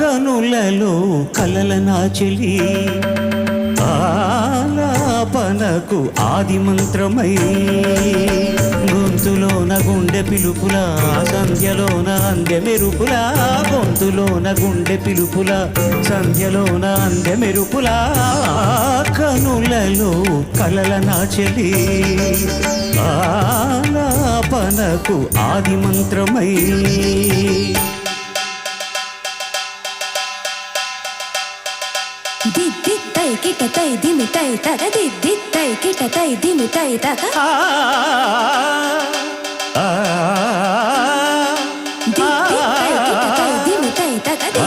కనులలో కలల నాచెలి ఆలాపనకు ఆది మంత్రమై. గొంతులోన గుండె పిలుపుల సంధ్యలోన అందె మెరుపుల గొంతులోన గుండె పిలుపుల సంధ్యలోన అందె మెరుపుల కనులలో కలల నాచెలి ఆలాపనకు ఆది మంత్రమై. దిద్దిత్తై కిటతై దిమితై తగ దిద్దిత్తై కిటతై దిమితై తగ ఆ ఆ దిద్దిత్తై కిటతై దిమితై తగ ది